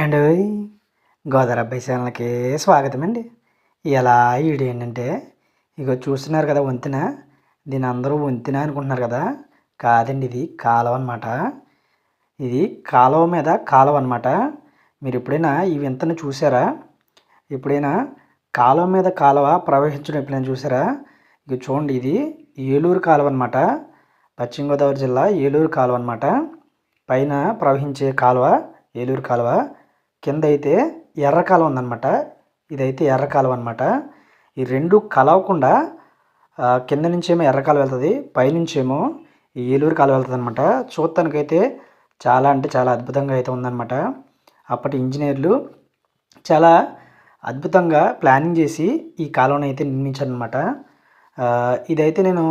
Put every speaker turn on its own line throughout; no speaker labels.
And Godavari అబ్బాయి ఛానల్కి స్వాగతం అండి ఇలా వీడియో ఏంటంటే ఇగో చూస్తున్నారు కదా వంతెన దీని అందరూ వంతెన అనుకుంటున్నారు కదా. కాదండి ఇది కాలువ అనమాట ఇది కాలువ మీద కాలువ అనమాట మీరు ఎప్పుడైనా ఈ వింతను చూసారా? ఎప్పుడైనా కాలువ మీద కాలువ ప్రవహించడం ఎప్పుడైనా చూసారా? ఇక చూడండి ఇది ఏలూరు కాలువ అనమాట పశ్చిమ గోదావరి జిల్లా ఏలూరు కాలువ అనమాట పైన ప్రవహించే కాలువ ఏలూరు కాలువ. కింద అయితే ఎర్ర కాలువ ఉందన్నమాట. ఇదైతే ఎర్ర కాలువ అనమాట ఈ రెండు కలవకుండా కింద నుంచేమో ఎర్ర కాలువ వెళ్తుంది పైనుంచేమో ఈ ఏలూరు కాలువ వెళ్తుంది అనమాట చూడటానికైతే చాలా అంటే చాలా అద్భుతంగా అయితే ఉందన్నమాట. అప్పటి ఇంజనీర్లు చాలా అద్భుతంగా ప్లానింగ్ చేసి ఈ కాలువను అయితే నిర్మించారనమాట ఇదైతే నేను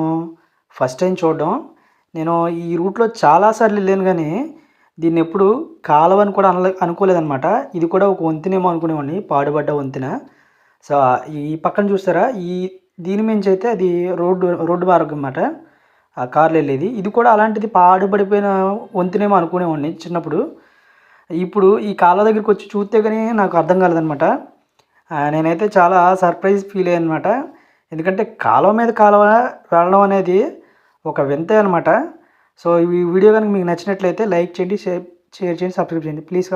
ఫస్ట్ టైం చూడడం. నేను ఈ రూట్లో చాలాసార్లు వెళ్ళాను కానీ దీన్ని ఎప్పుడు కాలువ అని కూడా అనలే అనుకోలేదనమాట ఇది కూడా ఒక వంతెనేమో అనుకునేవాడిని పాడుబడ్డ వంతెన. సో ఈ పక్కన చూస్తారా ఈ దీని మించి అయితే అది రోడ్డు రోడ్డు మార్గం అనమాట ఆ కార్లు వెళ్ళేది. ఇది కూడా అలాంటిది పాడుబడిపోయిన వంతెనేమో అనుకునేవాడిని చిన్నప్పుడు. ఇప్పుడు ఈ కాలువ దగ్గరికి వచ్చి చూస్తే కానీ నాకు అర్థం కాలేదనమాట నేనైతే చాలా సర్ప్రైజ్ ఫీల్ అయ్యానమాట అనమాట ఎందుకంటే కాలువ మీద కాలువ వెళ్ళడం అనేది ఒక వింతే అనమాట సో ఈ వీడియో కనుక మీకు నచ్చినట్లయితే లైక్ చేయండి షేర్ షేర్ చేయండి సబ్స్క్రైబ్ చేయండి. ప్లీజ్